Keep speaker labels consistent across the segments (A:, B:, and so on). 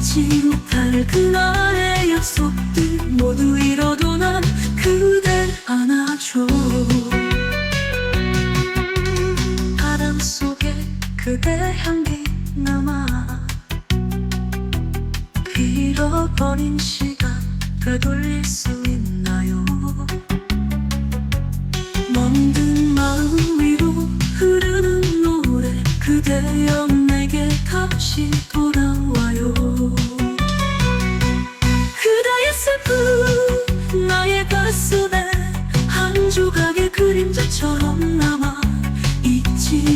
A: 잊지 못할 그날의 약속들 모두 잃어도 난 그댈 안아줘. 바람 속에 그대 향기 남아 잃어버린 시간 되돌릴 수 있나요? 멍든 마음 위로 흐르는 노래 그대여 내게 다시 돌아와.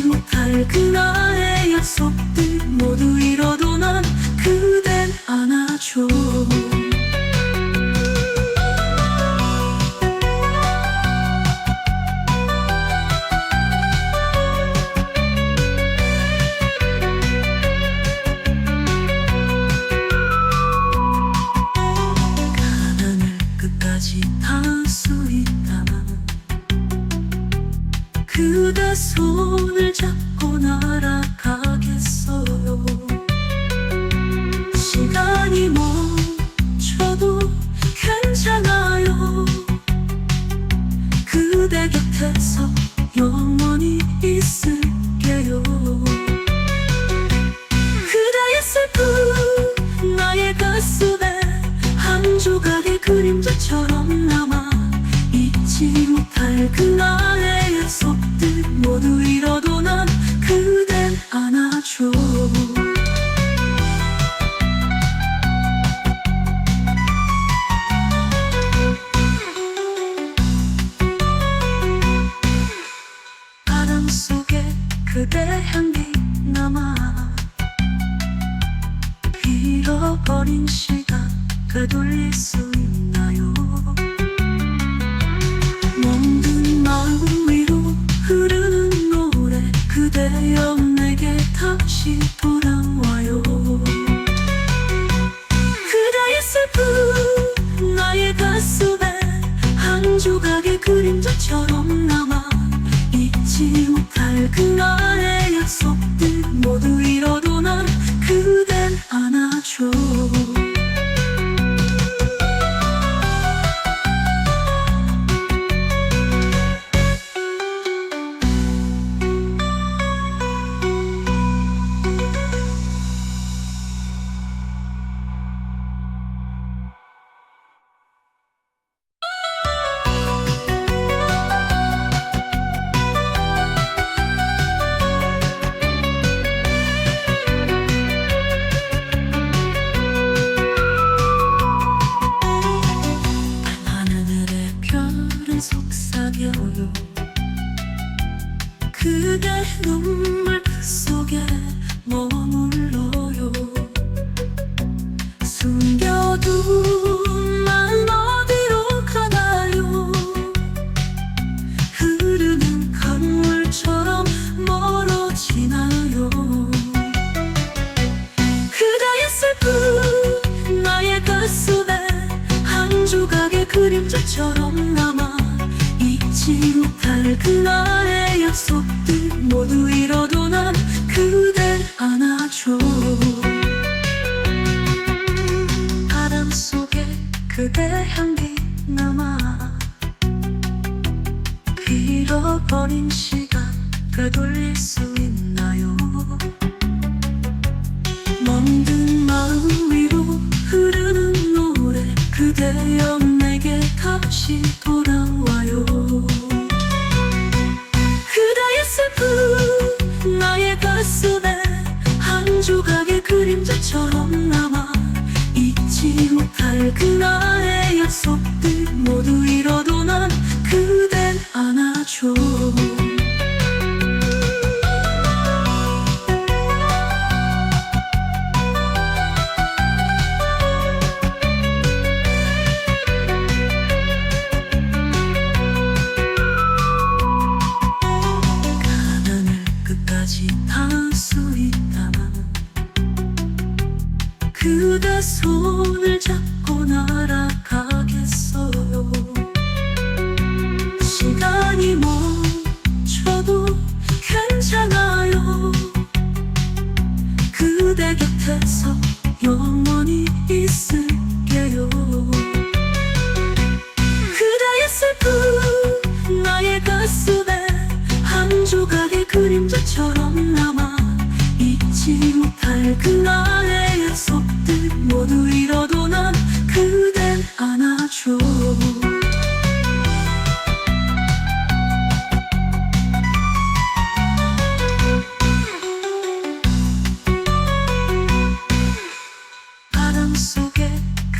A: 그 못할 그날의 약속. 그대 눈물 속에 머물러요. 숨겨둔 마음 어디로 가나요? 흐르는 강물처럼 멀어지나요? 그대의 슬픔 나의 가슴에 한 조각의 그림자처럼 남아 잊지 못할 그날의 어린 시간 되돌릴 수 그대 손을 잡고 날아가겠어요. 시간이 멈춰도 괜찮아요. 그대 곁에서 영원히 있을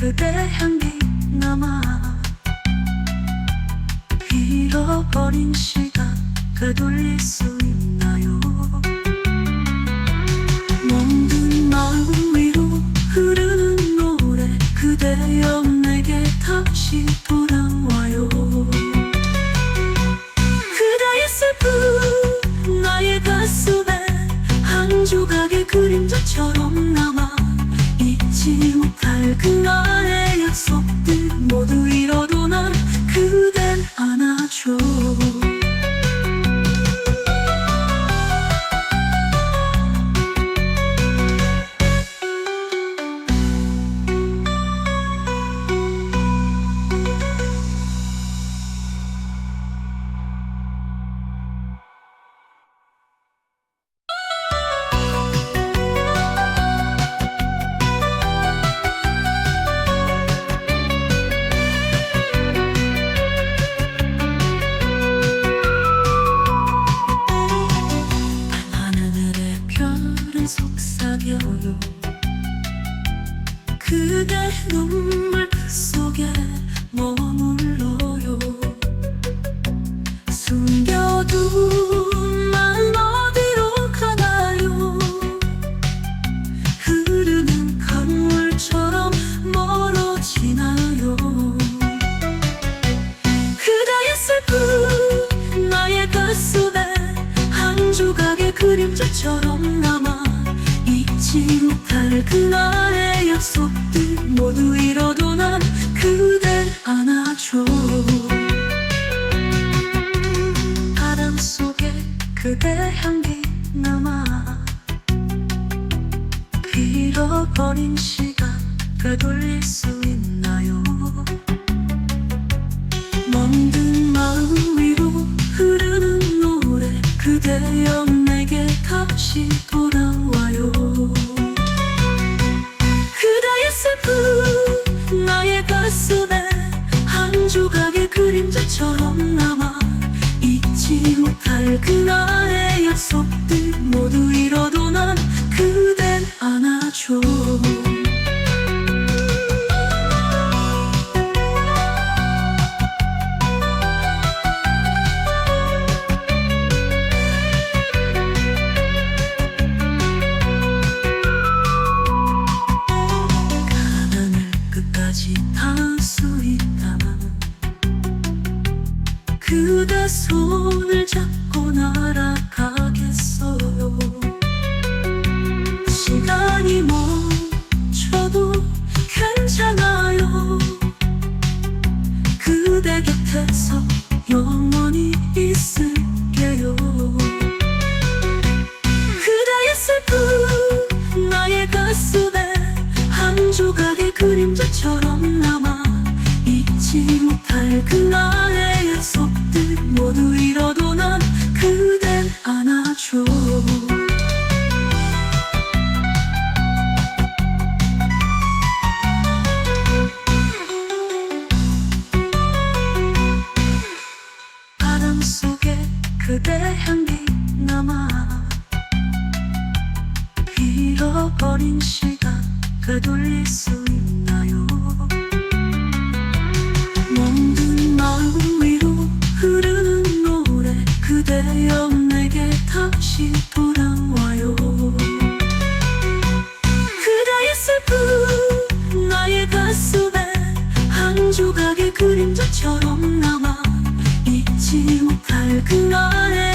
A: 그대 향기 남아 잃어버린 시간 되돌릴 수 있나요? 멍든 마음 위로 흐르는 노래 그대여 내게 다시 돌아와. 그날의 약속들 모두 그림자처럼 남아 잊지 못할 그날의 약속들 모두 잃어도 난 그댈 안아줘. 바람 속에 그대 향기 남아 잃어버린 시간 되돌릴 수 잊지 못할 그날에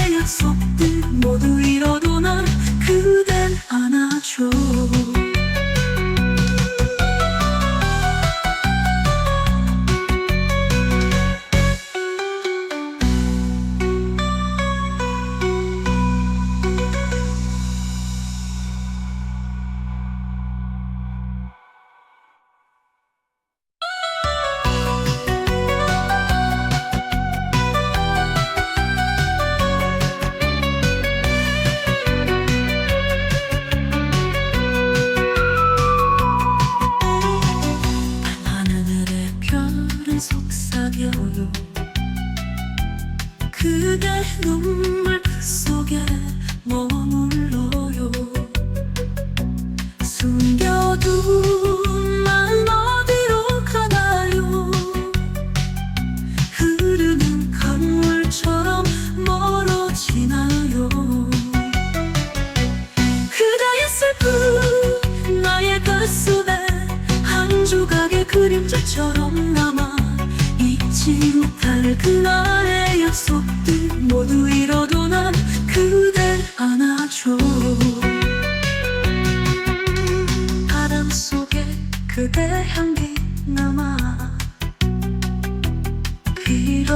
A: Numbers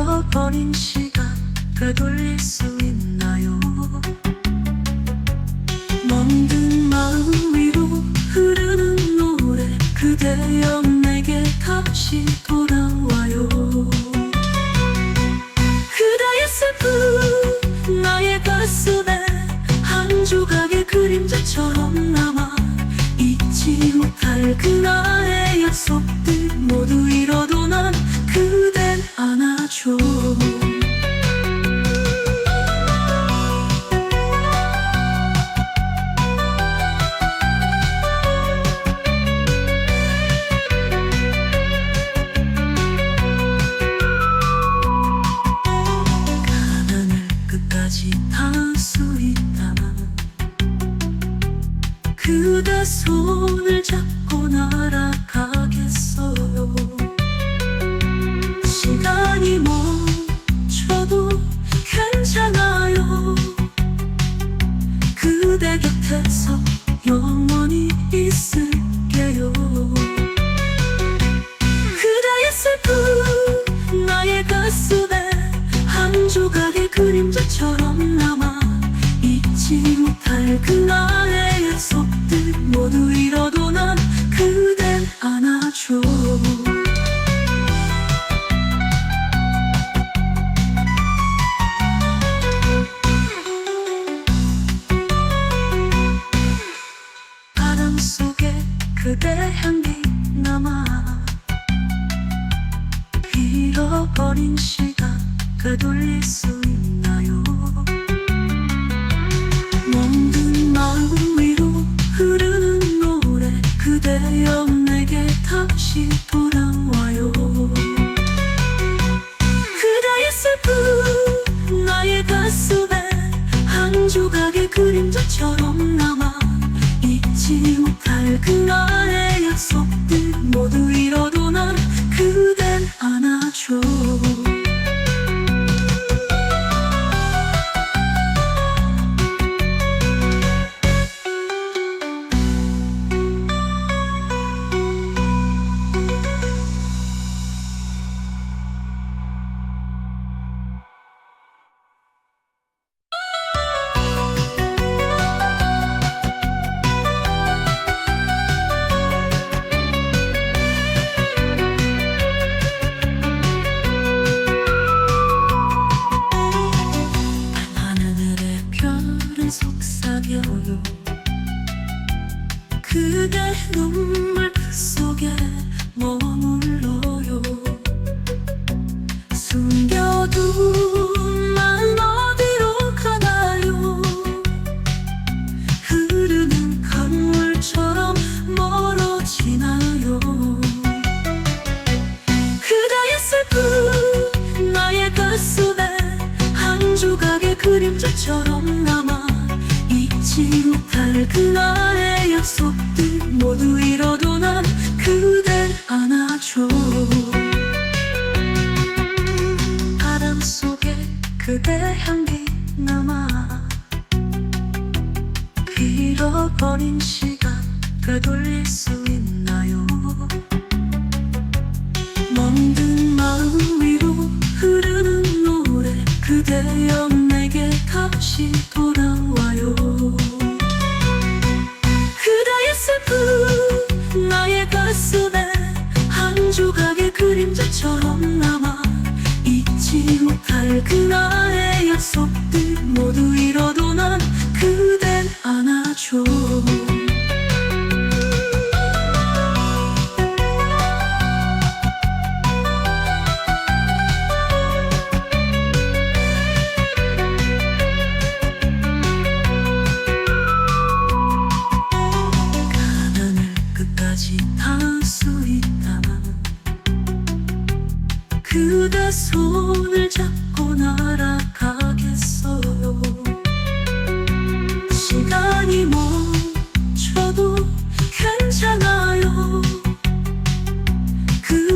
A: 잃어버린 시간 되돌릴 수 있나요? 멍든 마음 위로 흐르는 노래 그대여 내게 다시 돌아와요 그대의 슬픔 나의 가슴에 한 조각의 그림자처럼 남아 잊지 못할 그날의 面前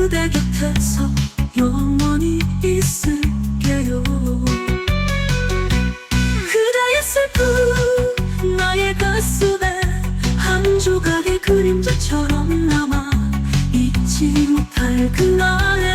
A: 그대 곁에서 영원히 있을게요. 그대의 슬픔 나의 가슴에 한 조각의 그림자처럼 남아 잊지 못할 그날의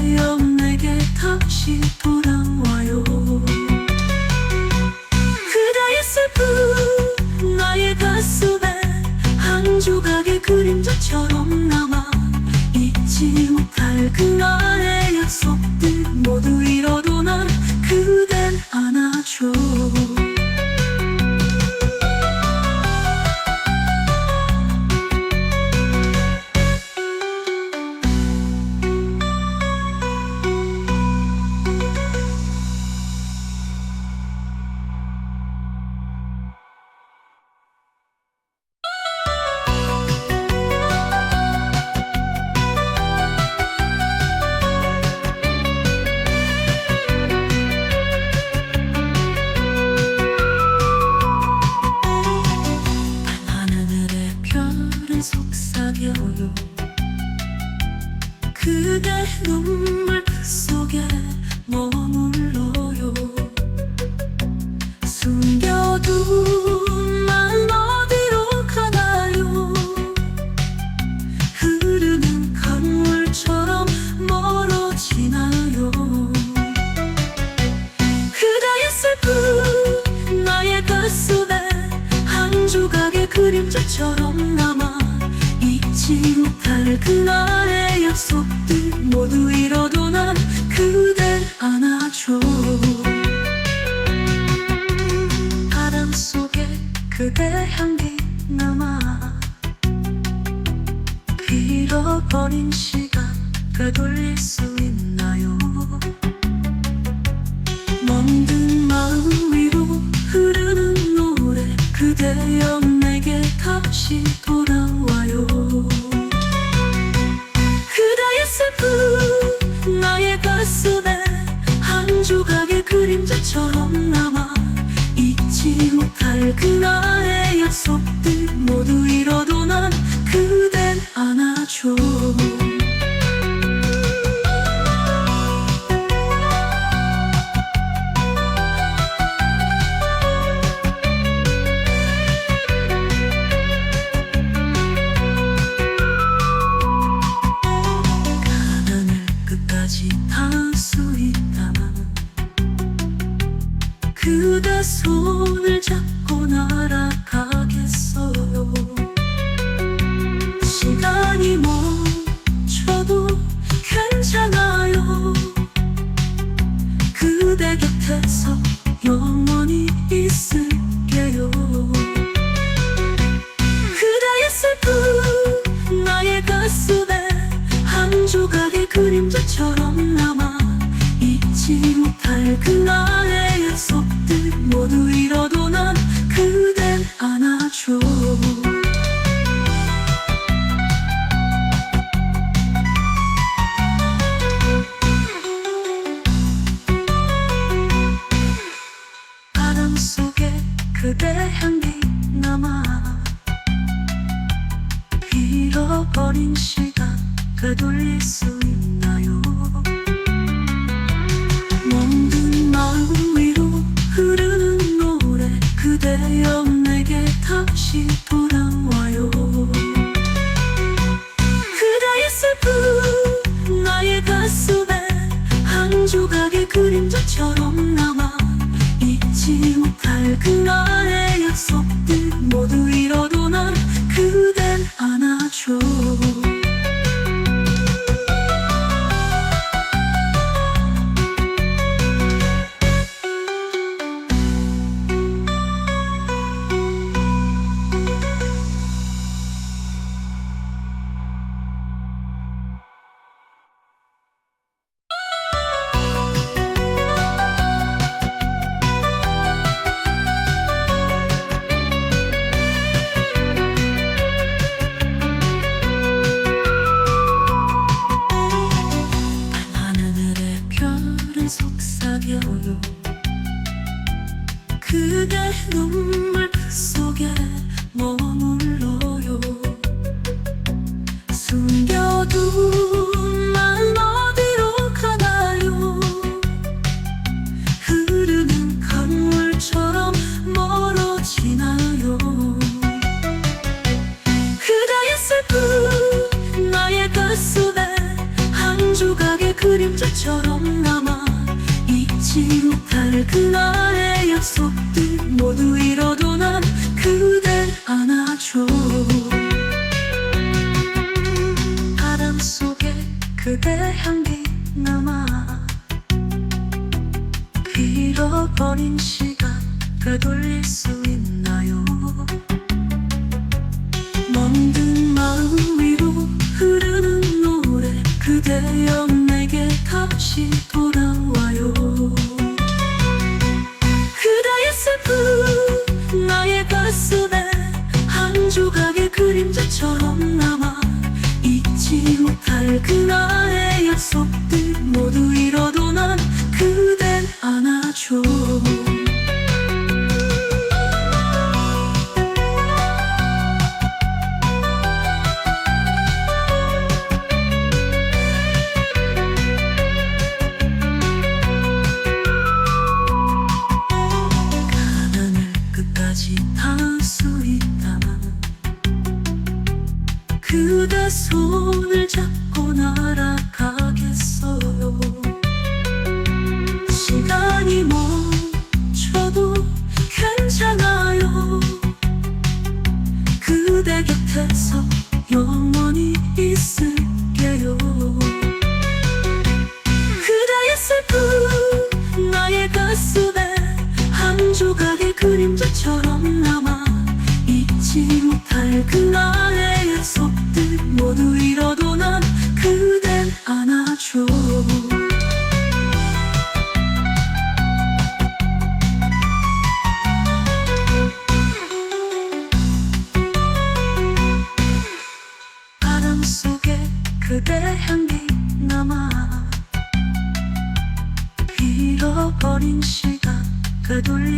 A: 하여 내게 다시 돌아와요. 그대의 슬픔 나의 가슴에 한 조각의 그림자처럼 남아 잊지 못할 그날의 약속들 모두 이뤄 그대 향기 남아 잃어버린 시간 되돌릴 수 있나요? 멍든 마음 위로 흐르는 노래 그대여 내게 다시 돌아와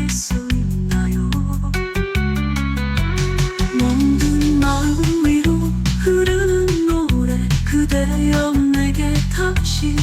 A: 할 수 있나요? 멍든 마음 위로 흐르는 노래 그대여 내게 다시